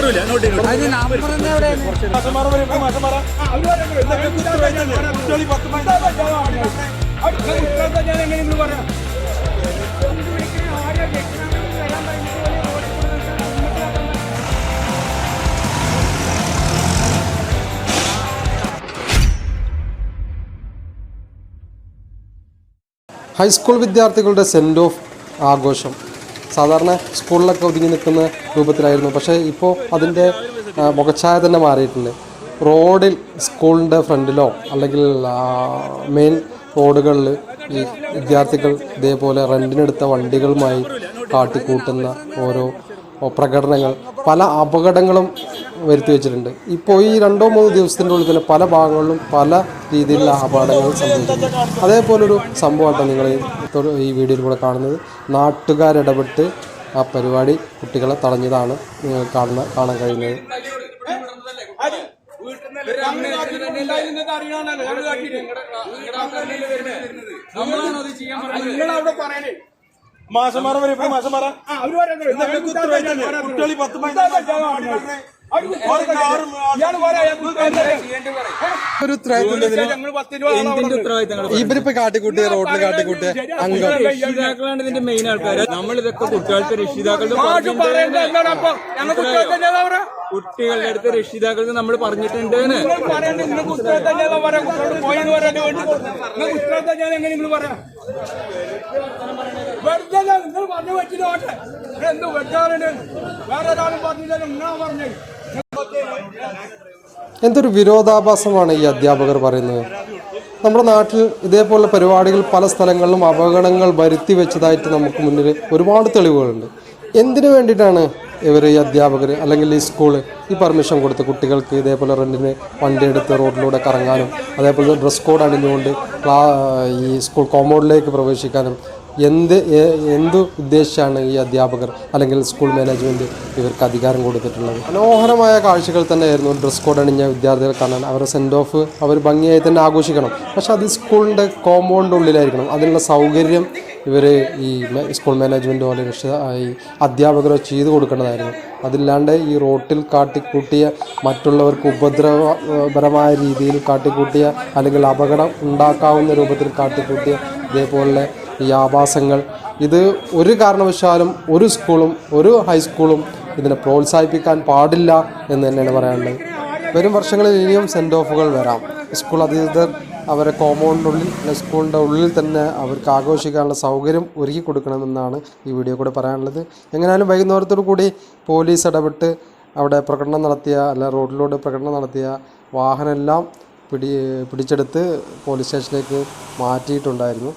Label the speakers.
Speaker 1: നമ്പറുമില്ല നോട്ട്
Speaker 2: ഹൈസ്കൂൾ വിദ്യാർത്ഥികളുടെ send off ആഘോഷം. സാധാരണ സ്കൂളിലൊക്കെ ഒതുങ്ങി നിൽക്കുന്ന രൂപത്തിലായിരുന്നു. പക്ഷേ ഇപ്പോൾ അതിന്റെ മുഖച്ഛായ തന്നെ മാറിയിട്ടുണ്ട്. റോഡിൽ സ്കൂളിന്റെ ഫ്രണ്ടിലോ അല്ലെങ്കിൽ മെയിൻ റോഡുകളിൽ ഈ വിദ്യാർത്ഥികൾ ഇതേപോലെ റെന്റിനെടുത്ത വണ്ടികളുമായി കാട്ടിക്കൂട്ടുന്ന ഓരോ പ്രകടനങ്ങൾ പല അപകടങ്ങളും വരുത്തി വെച്ചിട്ടുണ്ട്. ഇപ്പോൾ ഈ രണ്ടോ മൂന്നോ ദിവസത്തിന്റെ ഉള്ളിൽ തന്നെ പല ഭാഗങ്ങളിലും പല രീതിയിലുള്ള അപകടങ്ങൾ സംഭവിച്ചിട്ടുണ്ട് അതേപോലൊരു സംഭവമായിട്ടാണ് നിങ്ങൾ ഈ വീഡിയോയിൽ കൂടെ കാണുന്നത്. നാട്ടുകാരിടപെട്ട് ആ പരിപാടി കുട്ടികളെ തടഞ്ഞതാണ് നിങ്ങൾ കാണുന്ന കാണാൻ കഴിയുന്നത്.
Speaker 3: മാസമാറ വരെ ഇപ്പൊ? കുട്ടികൾ പത്ത്
Speaker 2: ഒരു ഇവരിപ്പോ കാട്ടിക്കൂട്ടിയ റോഡിൽ കാട്ടിക്കൂട്ടിയ അംഗം.
Speaker 4: രക്ഷിതാക്കളാണ് ഇതിന്റെ മെയിൻ ആൾക്കാർ നമ്മൾ ഇതൊക്കെ കുട്ടികൾക്ക് രക്ഷിതാക്കളുടെ കുട്ടികളുടെ അടുത്ത് രക്ഷിതാക്കൾക്ക് നമ്മൾ പറഞ്ഞിട്ടുണ്ട്
Speaker 3: നിങ്ങൾ പറഞ്ഞു വെച്ചിട്ട് എന്ത് വെട്ടാറുണ്ട് വേറെ ഒരാളും പറഞ്ഞില്ല നിങ്ങളാ പറഞ്ഞു?
Speaker 2: എന്തൊരു വിരോധാഭാസമാണ് ഈ അധ്യാപകർ പറയുന്നത്? നമ്മുടെ നാട്ടിൽ ഇതേപോലുള്ള പരിപാടികൾ പല സ്ഥലങ്ങളിലും അപകടങ്ങൾ വരുത്തി വെച്ചതായിട്ട് നമുക്ക് മുന്നിൽ ഒരുപാട് തെളിവുകളുണ്ട്. എന്തിനു വേണ്ടിയിട്ടാണ് ഇവർ ഈ അധ്യാപകർ അല്ലെങ്കിൽ ഈ സ്കൂൾ ഈ പെർമിഷൻ കൊടുത്ത് കുട്ടികൾക്ക് ഇതേപോലെ റെന്റിന് വണ്ടി എടുത്ത് റോഡിലൂടെ കറങ്ങാനും അതേപോലെ ഡ്രസ് കോഡ് അണിഞ്ഞുകൊണ്ട് ഈ സ്കൂൾ കോമ്പൗണ്ടിലേക്ക് പ്രവേശിക്കാനും എന്ത് എന്ത് ഉദ്ദേശിച്ചാണ് ഈ അധ്യാപകർ അല്ലെങ്കിൽ സ്കൂൾ മാനേജ്മെന്റ് ഇവർക്ക് അധികാരം കൊടുത്തിട്ടുള്ളത്? മനോഹരമായ കാഴ്ചകൾ തന്നെയായിരുന്നു ഡ്രസ് കോഡ് അണിഞ്ഞ വിദ്യാർത്ഥികൾ കാണാൻ. അവരുടെ സെൻഡ് ഓഫ് അവർ ഭംഗിയായി തന്നെ ആഘോഷിക്കണം. പക്ഷേ അത് സ്കൂളിന്റെ കോമ്പൗണ്ട് ഉള്ളിലായിരിക്കണം. അതിനുള്ള സൗകര്യം ഇവർ ഈ സ്കൂൾ മാനേജ്മെന്റോ രക്ഷ ഈ അധ്യാപകരോ ചെയ്തു കൊടുക്കേണ്ടതായിരുന്നു. അതില്ലാണ്ട് ഈ റോട്ടിൽ കാട്ടിക്കൂട്ടിയ മറ്റുള്ളവർക്ക് ഉപദ്രവപരമായ രീതിയിൽ കാട്ടിക്കൂട്ടിയ അല്ലെങ്കിൽ അപകടം ഉണ്ടാക്കാവുന്ന രൂപത്തിൽ കാട്ടിക്കൂട്ടിയ ഇതേപോലെ ഈ ആഭാസങ്ങൾ ഇത് ഒരു കാരണവശാലും ഒരു സ്കൂളും ഒരു ഹൈസ്കൂളും ഇതിനെ പ്രോത്സാഹിപ്പിക്കാൻ പാടില്ല എന്ന് തന്നെയാണ് പറയാനുള്ളത്. വരും വർഷങ്ങളിൽ ഇനിയും സെൻഡ് ഓഫുകൾ വരാം. സ്കൂൾ അധികൃതർ അവരെ കോമ്പൗണ്ടിനുള്ളിൽ സ്കൂളിന്റെ ഉള്ളിൽ തന്നെ അവർക്ക് ആഘോഷിക്കാനുള്ള സൗകര്യം ഒരുക്കി കൊടുക്കണമെന്നാണ് ഈ വീഡിയോ കൂടെ പറയാനുള്ളത്. എങ്ങനെയാലും വൈകുന്നേരത്തോടു കൂടി പോലീസ് ഇടപെട്ട് അവിടെ പ്രകടനം നടത്തിയ അല്ല റോഡിലൂടെ പ്രകടനം നടത്തിയ വാഹനമെല്ലാം പിടി പിടിച്ചെടുത്ത് പോലീസ് സ്റ്റേഷനിലേക്ക് മാറ്റിയിട്ടുണ്ടായിരുന്നു.